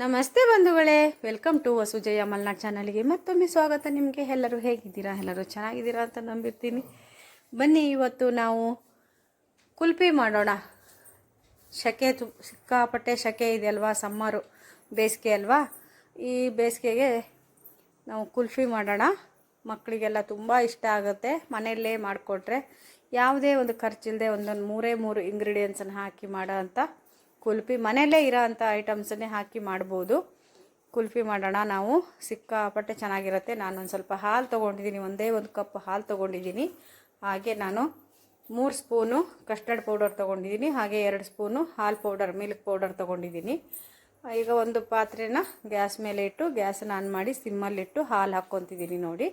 ನಮಸ್ತೆ ಬಂಧುಗಳೇ, welcome to ವಸುಜಯ Malnad ಚಾನಲ್ಗೆ ಮತ್ತೊಮ್ಮೆ ಸ್ವಾಗತ ನಿಮಗೆ. ಎಲ್ಲರೂ ಹೇಗಿದ್ದೀರಾ? ಎಲ್ಲರೂ ಚೆನ್ನಾಗಿದ್ದೀರಾ ಅಂತ ನಂಬಿರ್ತೀನಿ. ಬನ್ನಿ, ಇವತ್ತು ನಾವು ಕುಲ್ಫಿ ಮಾಡೋಣ. ಶಕೆ ತು, ಸಿಕ್ಕಾಪಟ್ಟೆ ಶಕೆ ಇದೆ ಅಲ್ವಾ? ಸಮ್ಮರು, ಬೇಸಿಗೆ ಅಲ್ವಾ? ಈ ಬೇಸಿಗೆಗೆ ನಾವು ಕುಲ್ಫಿ ಮಾಡೋಣ. ಮಕ್ಕಳಿಗೆಲ್ಲ ತುಂಬ ಇಷ್ಟ ಆಗುತ್ತೆ. ಮನೆಯಲ್ಲೇ ಮಾಡಿಕೊಟ್ರೆ ಯಾವುದೇ ಒಂದು ಖರ್ಚಿಲ್ಲದೆ ಒಂದೊಂದು ಮೂರೇ ಮೂರು ಇಂಗ್ರೀಡಿಯೆಂಟ್ಸನ್ನು ಹಾಕಿ ಮಾಡೋ ಅಂಥ ಕುಲ್ಫಿ ಮನೆಯಲ್ಲೇ ಇರೋ ಅಂಥ ಐಟಮ್ಸನ್ನೇ ಹಾಕಿ ಮಾಡ್ಬೋದು. ಕುಲ್ಫಿ ಮಾಡೋಣ ನಾವು. ಸಿಕ್ಕಾಪಟ್ಟೆ ಚೆನ್ನಾಗಿರುತ್ತೆ. ನಾನೊಂದು ಸ್ವಲ್ಪ ಹಾಲು ತೊಗೊಂಡಿದ್ದೀನಿ. ಒಂದೇ ಒಂದು ಕಪ್ ಹಾಲು ತೊಗೊಂಡಿದ್ದೀನಿ. ಹಾಗೆ ನಾನು ಮೂರು ಸ್ಪೂನು ಕಸ್ಟರ್ಡ್ ಪೌಡರ್ ತೊಗೊಂಡಿದ್ದೀನಿ. ಹಾಗೆ ಎರಡು ಸ್ಪೂನು ಹಾಲು ಪೌಡರ್, ಮಿಲ್ಕ್ ಪೌಡರ್ ತೊಗೊಂಡಿದ್ದೀನಿ. ಈಗ ಒಂದು ಪಾತ್ರೆನ ಗ್ಯಾಸ್ ಮೇಲೆ ಇಟ್ಟು ಗ್ಯಾಸನ್ನು ಆನ್ ಮಾಡಿ ಸಿಮ್ಮಲ್ಲಿಟ್ಟು ಹಾಲು ಹಾಕ್ಕೊತಿದ್ದೀನಿ ನೋಡಿ.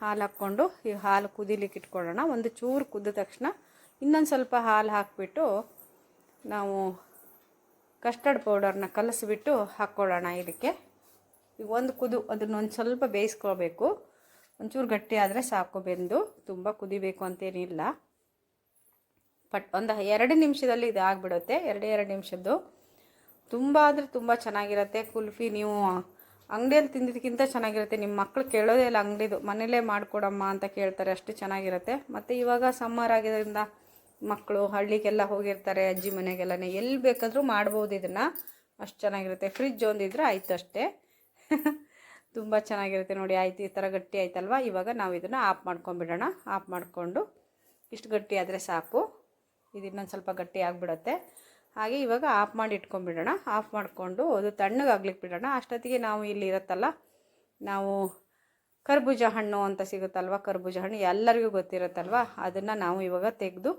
ಹಾಲು ಹಾಕ್ಕೊಂಡು ಈ ಹಾಲು ಕುದಿಲಿಕ್ಕೆ ಇಟ್ಕೊಳ್ಳೋಣ. ಒಂದು ಚೂರು ಕುದ್ದ ತಕ್ಷಣ ಇನ್ನೊಂದು ಸ್ವಲ್ಪ ಹಾಲು ಹಾಕಿಬಿಟ್ಟು ನಾವು ಕಸ್ಟರ್ಡ್ ಪೌಡರ್ನ ಕಲಸಿಬಿಟ್ಟು ಹಾಕ್ಕೊಳ್ಳೋಣ ಇದಕ್ಕೆ. ಈಗ ಒಂದು ಕುದು ಅದನ್ನೊಂದು ಸ್ವಲ್ಪ ಬೇಯಿಸ್ಕೋಬೇಕು. ಒಂಚೂರು ಗಟ್ಟಿ ಆದರೆ ಸಾಕು ಬೆಂದು. ತುಂಬ ಕುದಿಬೇಕು ಅಂತೇನಿಲ್ಲ. ಪಟ್, ಒಂದು ಎರಡು ನಿಮಿಷದಲ್ಲಿ ಇದು ಆಗಿಬಿಡುತ್ತೆ. ಎರಡೇ, ಎರಡು ನಿಮಿಷದ್ದು. ತುಂಬ ಆದರೆ ತುಂಬ ಚೆನ್ನಾಗಿರುತ್ತೆ. ಕುಲ್ಫಿ, ನೀವು ಅಂಗಡಿಯಲ್ಲಿ ತಿಂದಿದ್ದಕ್ಕಿಂತ ಚೆನ್ನಾಗಿರುತ್ತೆ. ನಿಮ್ಮ ಮಕ್ಕಳು ಕೇಳೋದೇ ಇಲ್ಲ ಅಂಗಡಿದು. ಮನೇಲೇ ಮಾಡಿಕೊಡಮ್ಮ ಅಂತ ಕೇಳ್ತಾರೆ. ಅಷ್ಟು ಚೆನ್ನಾಗಿರುತ್ತೆ. ಮತ್ತು ಇವಾಗ ಸಮ್ಮರ್ ಆಗಿದ್ದರಿಂದ ಮಕ್ಕಳು ಹಳ್ಳಿಗೆಲ್ಲ ಹೋಗಿರ್ತಾರೆ, ಅಜ್ಜಿ ಮನೆಗೆಲ್ಲನೇ. ಎಲ್ಲಿ ಬೇಕಾದರೂ ಮಾಡ್ಬೋದು ಇದನ್ನು. ಅಷ್ಟು ಚೆನ್ನಾಗಿರುತ್ತೆ. ಫ್ರಿಜ್ ಒಂದಿದ್ರೆ ಆಯಿತು ಅಷ್ಟೇ. ತುಂಬ ಚೆನ್ನಾಗಿರುತ್ತೆ ನೋಡಿ. ಆಯ್ತು, ಈ ಥರ ಗಟ್ಟಿ ಆಯ್ತಲ್ವ? ಇವಾಗ ನಾವು ಇದನ್ನು ಆಫ್ ಮಾಡ್ಕೊಂಬಿಡೋಣ ಆಫ್ ಮಾಡಿಕೊಂಡು ಇಷ್ಟು ಗಟ್ಟಿ ಆದರೆ ಸಾಕು. ಇದು ಇನ್ನೊಂದು ಸ್ವಲ್ಪ ಗಟ್ಟಿ ಆಗಿಬಿಡುತ್ತೆ. ಹಾಗೆ ಇವಾಗ ಆಫ್ ಮಾಡಿ ಇಟ್ಕೊಂಡ್ಬಿಡೋಣ. ಆಫ್ ಮಾಡಿಕೊಂಡು ಅದು ತಣ್ಣಗಾಗ್ಲಿಕ್ಕೆ ಬಿಡೋಣ. ಅಷ್ಟೊತ್ತಿಗೆ ನಾವು ಇಲ್ಲಿ ಇರುತ್ತಲ್ಲ, ನಾವು ಕರ್ಬೂಜ ಹಣ್ಣು ಅಂತ ಸಿಗುತ್ತಲ್ವ? ಕರ್ಬೂಜ ಹಣ್ಣು ಎಲ್ಲರಿಗೂ ಗೊತ್ತಿರುತ್ತಲ್ವ? ಅದನ್ನು ನಾವು ಇವಾಗ ತೆಗೆದು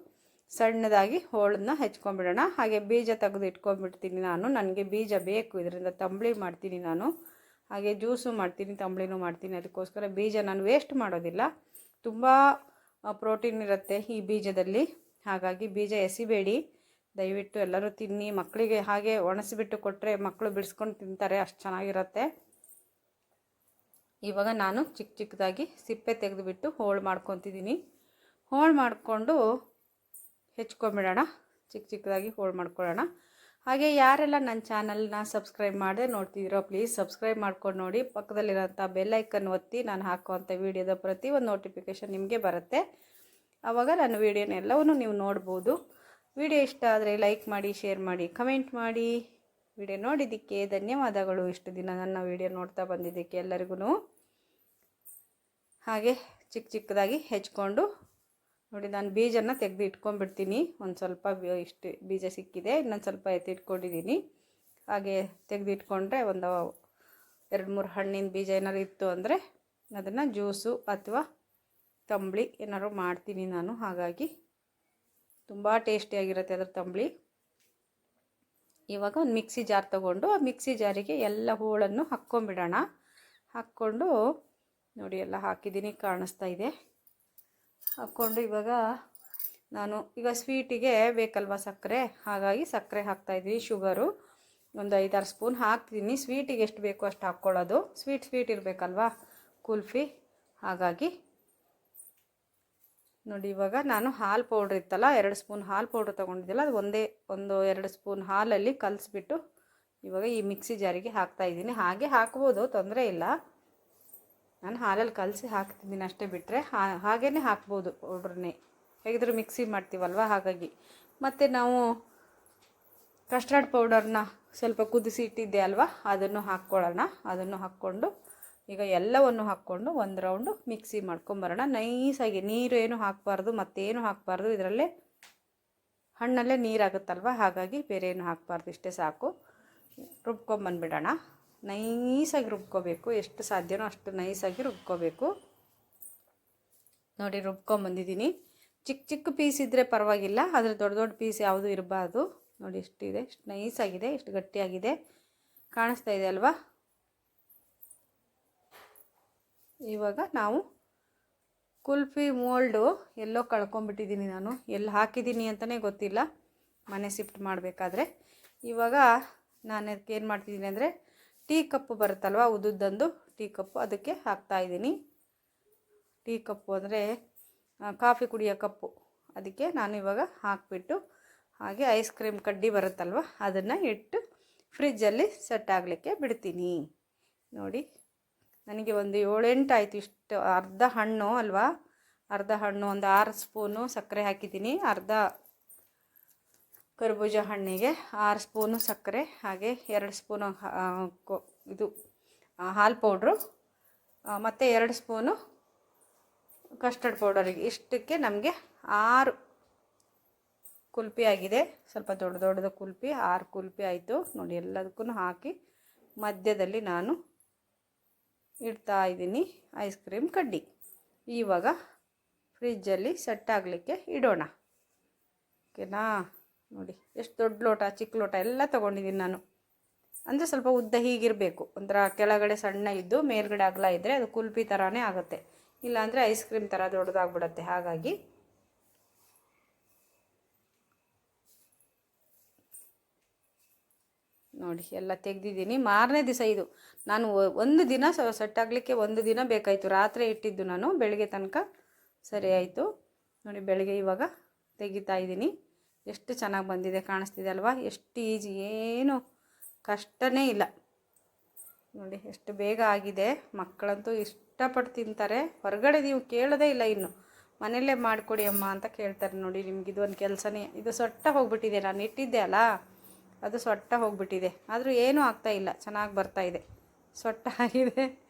ಸಣ್ಣದಾಗಿ ಹೋಳನ್ನ ಹೆಚ್ಕೊಂಡ್ಬಿಡೋಣ ಹಾಗೆ ಬೀಜ ತೆಗೆದು ಇಟ್ಕೊಂಡ್ಬಿಡ್ತೀನಿ ನಾನು. ನನಗೆ ಬೀಜ ಬೇಕು. ಇದರಿಂದ ತಂಬಳಿ ಮಾಡ್ತೀನಿ ನಾನು. ಹಾಗೆ ಜ್ಯೂಸು ಮಾಡ್ತೀನಿ, ತಂಬಳಿನೂ ಮಾಡ್ತೀನಿ. ಅದಕ್ಕೋಸ್ಕರ ಬೀಜ ನಾನು ವೇಸ್ಟ್ ಮಾಡೋದಿಲ್ಲ. ತುಂಬ ಪ್ರೋಟೀನ್ ಇರುತ್ತೆ ಈ ಬೀಜದಲ್ಲಿ. ಹಾಗಾಗಿ ಬೀಜ ಎಸಿಬೇಡಿ. ದಯವಿಟ್ಟು ಎಲ್ಲರೂ ತಿನ್ನಿ. ಮಕ್ಕಳಿಗೆ ಹಾಗೆ ಒಣಸಿಬಿಟ್ಟು ಕೊಟ್ಟರೆ ಮಕ್ಕಳು ಬಿಡಿಸ್ಕೊಂಡು ತಿಂತಾರೆ. ಅಷ್ಟು ಚೆನ್ನಾಗಿರುತ್ತೆ. ಇವಾಗ ನಾನು ಚಿಕ್ಕ ಚಿಕ್ಕದಾಗಿ ಸಿಪ್ಪೆ ತೆಗೆದುಬಿಟ್ಟು ಹೋಳು ಮಾಡ್ಕೊತಿದ್ದೀನಿ. ಹೋಳು ಮಾಡಿಕೊಂಡು ಹೆಚ್ಕೊಂಬಿಡೋಣ. ಚಿಕ್ಕ ಚಿಕ್ಕದಾಗಿ ಹೋಲ್ಡ್ ಮಾಡ್ಕೊಳ್ಳೋಣ. ಹಾಗೆ ಯಾರೆಲ್ಲ ನನ್ನ ಚಾನಲ್ನ ಸಬ್ಸ್ಕ್ರೈಬ್ ಮಾಡದೆ ನೋಡ್ತಿದ್ದೀರೋ ಪ್ಲೀಸ್ ಸಬ್ಸ್ಕ್ರೈಬ್ ಮಾಡ್ಕೊಂಡು ನೋಡಿ. ಪಕ್ಕದಲ್ಲಿರೋಂಥ ಬೆಲ್ಲೈಕನ್ ಒತ್ತಿ ನಾನು ಹಾಕುವಂಥ ವೀಡಿಯೋದ ಪ್ರತಿ ಒಂದು ನೋಟಿಫಿಕೇಷನ್ ನಿಮಗೆ ಬರುತ್ತೆ. ಆವಾಗ ನನ್ನ ವೀಡಿಯೋನ ಎಲ್ಲವನ್ನೂ ನೀವು ನೋಡ್ಬೋದು. ವಿಡಿಯೋ ಇಷ್ಟ ಆದರೆ ಲೈಕ್ ಮಾಡಿ ಶೇರ್ ಮಾಡಿ ಕಮೆಂಟ್ ಮಾಡಿ. ವಿಡಿಯೋ ನೋಡಿದ್ದಕ್ಕೆ ಧನ್ಯವಾದಗಳು. ಇಷ್ಟು ದಿನ ನನ್ನ ವಿಡಿಯೋ ನೋಡ್ತಾ ಬಂದಿದ್ದಕ್ಕೆ ಎಲ್ಲರಿಗೂ ಹಾಗೆ ಚಿಕ್ಕ ಚಿಕ್ಕದಾಗಿ ಹೆಚ್ಕೊಂಡು ನೋಡಿ, ನಾನು ಬೀಜನ ತೆಗೆದು ಇಟ್ಕೊಂಡ್ಬಿಡ್ತೀನಿ. ಒಂದು ಸ್ವಲ್ಪ ಇಷ್ಟು ಬೀಜ ಸಿಕ್ಕಿದೆ, ಇನ್ನೊಂದು ಸ್ವಲ್ಪ ಎತ್ತಿಟ್ಕೊಂಡಿದ್ದೀನಿ ಹಾಗೆ ತೆಗೆದು ಇಟ್ಕೊಂಡ್ರೆ ಒಂದು ಎರಡು ಮೂರು ಹಣ್ಣಿನ ಬೀಜ ಏನಾದ್ರು ಇತ್ತು ಅಂದರೆ ಅದನ್ನು ಜ್ಯೂಸು ಅಥವಾ ತಂಬಳಿ ಏನಾದ್ರು ಮಾಡ್ತೀನಿ ನಾನು. ಹಾಗಾಗಿ ತುಂಬ ಟೇಸ್ಟಿಯಾಗಿರುತ್ತೆ ಅದ್ರ ತಂಬಳಿ. ಇವಾಗ ಒಂದು ಮಿಕ್ಸಿ ಜಾರ್ ತೊಗೊಂಡು, ಆ ಮಿಕ್ಸಿ ಜಾರಿಗೆ ಎಲ್ಲ ಹೂಳನ್ನು ಹಾಕ್ಕೊಂಬಿಡೋಣ ಹಾಕ್ಕೊಂಡು ನೋಡಿ, ಎಲ್ಲ ಹಾಕಿದ್ದೀನಿ ಕಾಣಿಸ್ತಾ ಇದೆ. ಹಾಕ್ಕೊಂಡು ಇವಾಗ ನಾನು ಈಗ ಸ್ವೀಟಿಗೆ ಬೇಕಲ್ವ ಸಕ್ಕರೆ? ಹಾಗಾಗಿ ಸಕ್ಕರೆ ಹಾಕ್ತಾಯಿದ್ದೀನಿ ಶುಗರು ಒಂದು ಐದಾರು ಸ್ಪೂನ್ ಹಾಕ್ತೀನಿ. ಸ್ವೀಟಿಗೆ ಎಷ್ಟು ಬೇಕೋ ಅಷ್ಟು ಹಾಕ್ಕೊಳ್ಳೋದು. ಸ್ವೀಟ್ ಸ್ವೀಟ್ ಇರಬೇಕಲ್ವಾ? ಕುಲ್ಫಿ. ಹಾಗಾಗಿ ನೋಡಿ, ಇವಾಗ ನಾನು ಹಾಲು ಪೌಡ್ರ್ ಇತ್ತಲ್ಲ, ಎರಡು ಸ್ಪೂನ್ ಹಾಲು ಪೌಡ್ರ್ ತೊಗೊಂಡಿದ್ದಿಲ್ಲ, ಅದು ಒಂದೇ, ಒಂದು ಎರಡು ಸ್ಪೂನ್ ಹಾಲಲ್ಲಿ ಕಲಿಸ್ಬಿಟ್ಟು ಇವಾಗ ಈ ಮಿಕ್ಸಿ ಜಾರಿಗೆ ಹಾಕ್ತಾಯಿದ್ದೀನಿ ಹಾಗೆ ಹಾಕ್ಬೋದು, ತೊಂದರೆ ಇಲ್ಲ. ನಾನು ಹಾಲಲ್ಲಿ ಕಲಸಿ ಹಾಕ್ತಿದ್ದೀನಿ ಅಷ್ಟೇ ಬಿಟ್ಟರೆ ಹಾಗೇ ಹಾಕ್ಬೋದು ಪೌಡ್ರನ್ನೇ ಹೇಗಿದ್ರು ಮಿಕ್ಸಿ ಮಾಡ್ತೀವಲ್ವ ಹಾಗಾಗಿ. ಮತ್ತು ನಾವು ಕಸ್ಟರ್ಡ್ ಪೌಡರ್ನ ಸ್ವಲ್ಪ ಕುದಿಸಿ ಇಟ್ಟಿದ್ದೆ ಅಲ್ವಾ? ಅದನ್ನು ಹಾಕ್ಕೊಳ್ಳೋಣ. ಅದನ್ನು ಹಾಕ್ಕೊಂಡು ಈಗ ಎಲ್ಲವನ್ನು ಹಾಕ್ಕೊಂಡು ಒಂದು ರೌಂಡು ಮಿಕ್ಸಿ ಮಾಡ್ಕೊಂಬರೋಣ. ನೈಸಾಗಿ ನೀರು ಏನು ಹಾಕಬಾರ್ದು, ಮತ್ತೇನು ಹಾಕಬಾರ್ದು, ಇದರಲ್ಲೇ ಹಣ್ಣಲ್ಲೇ ನೀರಾಗುತ್ತಲ್ವ? ಹಾಗಾಗಿ ಬೇರೆ ಏನು ಹಾಕಬಾರ್ದು, ಇಷ್ಟೇ ಸಾಕು. ರುಬ್ಕೊಂಬಂದ್ಬಿಡೋಣ. ನೈಸಾಗಿ ರುಬ್ಕೋಬೇಕು. ಎಷ್ಟು ಸಾಧ್ಯನೋ ಅಷ್ಟು ನೈಸಾಗಿ ರುಬ್ಕೋಬೇಕು. ನೋಡಿ ರುಬ್ಕೊಂಬಂದಿದ್ದೀನಿ ಚಿಕ್ಕ ಚಿಕ್ಕ ಪೀಸ್ ಇದ್ದರೆ ಪರವಾಗಿಲ್ಲ. ಆದರೆ ದೊಡ್ಡ ದೊಡ್ಡ ಪೀಸ್ ಯಾವುದೂ ಇರಬಾರ್ದು. ನೋಡಿ ಎಷ್ಟಿದೆ ಎಷ್ಟು ನೈಸಾಗಿದೆ ಎಷ್ಟು ಗಟ್ಟಿಯಾಗಿದೆ. ಕಾಣಿಸ್ತಾ ಇದೆ ಅಲ್ವಾ? ಇವಾಗ ನಾವು ಕುಲ್ಫಿ ಮೋಲ್ಡು ಎಲ್ಲೋ ಕಳ್ಕೊಂಬಿಟ್ಟಿದ್ದೀನಿ ನಾನು. ಎಲ್ಲಿ ಹಾಕಿದ್ದೀನಿ ಅಂತಲೇ ಗೊತ್ತಿಲ್ಲ. ಮನೆ ಶಿಫ್ಟ್ ಮಾಡಬೇಕಾದ್ರೆ. ಇವಾಗ ನಾನು ಅದಕ್ಕೆ ಏನು ಮಾಡ್ತಿದ್ದೀನಿ ಅಂದರೆ ಟೀ ಕಪ್ಪು ಬರುತ್ತಲ್ವ? ಉದ್ದುದ್ದಂದು ಟೀ ಕಪ್ಪು. ಅದಕ್ಕೆ ಹಾಕ್ತಾಯಿದ್ದೀನಿ ಟೀ ಕಪ್ಪು ಅಂದರೆ ಕಾಫಿ ಕುಡಿಯೋ ಕಪ್ಪು. ಅದಕ್ಕೆ ನಾನು ಇವಾಗ ಹಾಕಿಬಿಟ್ಟು, ಹಾಗೆ ಐಸ್ ಕ್ರೀಮ್ ಕಡ್ಡಿ ಬರುತ್ತಲ್ವ? ಅದನ್ನು ಇಟ್ಟು ಫ್ರಿಜ್ಜಲ್ಲಿ ಸೆಟ್ ಆಗಲಿಕ್ಕೆ ಬಿಡ್ತೀನಿ. ನೋಡಿ, ನನಗೆ ಒಂದು ಏಳೆಂಟು ಆಯಿತು ಇಷ್ಟು ಅರ್ಧ ಹಣ್ಣು ಅಲ್ವಾ? ಅರ್ಧ ಹಣ್ಣು, ಒಂದು ಆರು ಸ್ಪೂನು ಸಕ್ಕರೆ ಹಾಕಿದ್ದೀನಿ. ಅರ್ಧ ಕರ್ಬೂಜ ಹಣ್ಣಿಗೆ ಆರು ಸ್ಪೂನು ಸಕ್ಕರೆ, ಹಾಗೆ ಎರಡು ಸ್ಪೂನು ಇದು ಹಾಲು ಪೌಡ್ರು ಮತ್ತು ಎರಡು ಸ್ಪೂನು ಕಸ್ಟರ್ಡ್ ಪೌಡರಿಗೆ. ಇಷ್ಟಕ್ಕೆ ನಮಗೆ ಆರು ಕುಲ್ಪಿ ಆಗಿದೆ. ಸ್ವಲ್ಪ ದೊಡ್ಡ ದೊಡ್ಡದು ಕುಲ್ಪಿ, ಆರು ಕುಲ್ಪಿ ಆಯಿತು. ನೋಡಿ ಎಲ್ಲದಕ್ಕೂ ಹಾಕಿ ಮಧ್ಯದಲ್ಲಿ ನಾನು ಇಡ್ತಾ ಇದ್ದೀನಿ ಐಸ್ ಕ್ರೀಮ್ ಕಡ್ಡಿ. ಇವಾಗ ಫ್ರಿಜ್ಜಲ್ಲಿ ಸೆಟ್ ಆಗಲಿಕ್ಕೆ ಇಡೋಣ. ಓಕೆನಾ? ನೋಡಿ, ಎಷ್ಟು ದೊಡ್ಡ ಲೋಟ, ಚಿಕ್ಕ ಲೋಟ ಎಲ್ಲ ತೊಗೊಂಡಿದ್ದೀನಿ ನಾನು. ಅಂದರೆ ಸ್ವಲ್ಪ ಉದ್ದ ಹೀಗಿರಬೇಕು. ಒಂಥರ ಕೆಳಗಡೆ ಸಣ್ಣ ಇದ್ದು ಮೇಲ್ಗಡೆ ಅಗಲ ಇದ್ದರೆ ಅದು ಕುಲ್ಪಿ ಥರನೇ ಆಗುತ್ತೆ. ಇಲ್ಲಾಂದರೆ ಐಸ್ ಕ್ರೀಮ್ ಥರ ದೊಡ್ಡದಾಗ್ಬಿಡತ್ತೆ. ಹಾಗಾಗಿ ನೋಡಿ, ಎಲ್ಲ ತೆಗೆದಿದ್ದೀನಿ. ಮಾರನೇ ದಿವಸ ಇದು. ನಾನು ಒಂದು ದಿನ ಸೆಟ್ ಆಗಲಿಕ್ಕೆ ಒಂದು ದಿನ ಬೇಕಾಯಿತು. ರಾತ್ರಿ ಇಟ್ಟಿದ್ದು ನಾನು. ಬೆಳಗ್ಗೆ ತನಕ ಸರಿ ಆಯಿತು. ನೋಡಿ, ಬೆಳಗ್ಗೆ ಇವಾಗ ತೆಗಿತಾ ಇದ್ದೀನಿ. ಎಷ್ಟು ಚೆನ್ನಾಗಿ ಬಂದಿದೆ, ಕಾಣಿಸ್ತಿದೆ ಅಲ್ವಾ? ಎಷ್ಟು ಈಜಿ, ಏನು ಕಷ್ಟನೇ ಇಲ್ಲ. ನೋಡಿ, ಎಷ್ಟು ಬೇಗ ಆಗಿದೆ. ಮಕ್ಕಳಂತೂ ಇಷ್ಟಪಟ್ಟು ತಿಂತಾರೆ. ಹೊರಗಡೆ ನೀವು ಕೇಳೋದೇ ಇಲ್ಲ ಇನ್ನು. ಮನೆಯಲ್ಲೇ ಮಾಡಿಕೊಡಿ ಅಮ್ಮ ಅಂತ ಕೇಳ್ತಾರೆ ನೋಡಿ, ನಿಮ್ಗೆ ಇದು ಒಂದು ಕೆಲಸನೇ. ಇದು ಸೊಟ್ಟ ಹೋಗ್ಬಿಟ್ಟಿದೆ, ನಾನು ಇಟ್ಟಿದ್ದೆ ಅಲ್ಲ? ಅದು ಸೊಟ್ಟ ಹೋಗ್ಬಿಟ್ಟಿದೆ. ಆದರೂ ಏನೂ ಇಲ್ಲ, ಚೆನ್ನಾಗಿ ಬರ್ತಾ ಇದೆ. ಸೊಟ್ಟ ಆಗಿದೆ.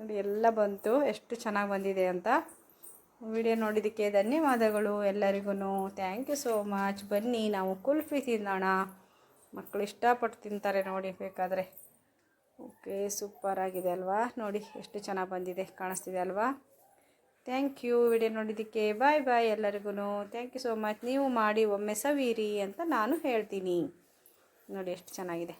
ನೋಡಿ, ಎಲ್ಲ ಬಂತು. ಎಷ್ಟು ಚೆನ್ನಾಗಿ ಬಂದಿದೆ ಅಂತ. ವಿಡಿಯೋ ನೋಡಿದ್ದಕ್ಕೆ ಧನ್ಯವಾದಗಳು ಎಲ್ಲರಿಗೂ ಥ್ಯಾಂಕ್ ಯು ಸೋ ಮಚ್ ಬನ್ನಿ, ನಾವು ಕುಲ್ಫಿ ತಿನ್ನೋಣ. ಮಕ್ಕಳು ಇಷ್ಟಪಟ್ಟು ತಿಂತಾರೆ ನೋಡಿ, ಬೇಕಾದರೆ. ಓಕೆ ಸೂಪರ್ ಆಗಿದೆ ಅಲ್ವಾ? ನೋಡಿ, ಎಷ್ಟು ಚೆನ್ನಾಗಿ ಬಂದಿದೆ, ಕಾಣಿಸ್ತಿದೆ ಅಲ್ವಾ? ಥ್ಯಾಂಕ್ ಯು ವಿಡಿಯೋ ನೋಡಿದ್ದಕ್ಕೆ ಬಾಯ್ ಬಾಯ್ ಎಲ್ಲರಿಗೂ ಥ್ಯಾಂಕ್ ಯು ಸೋ ಮಚ್ ನೀವು ಮಾಡಿ ಒಮ್ಮೆ ಸವೀರಿ ಅಂತ ನಾನು ಹೇಳ್ತೀನಿ. ನೋಡಿ, ಎಷ್ಟು ಚೆನ್ನಾಗಿದೆ.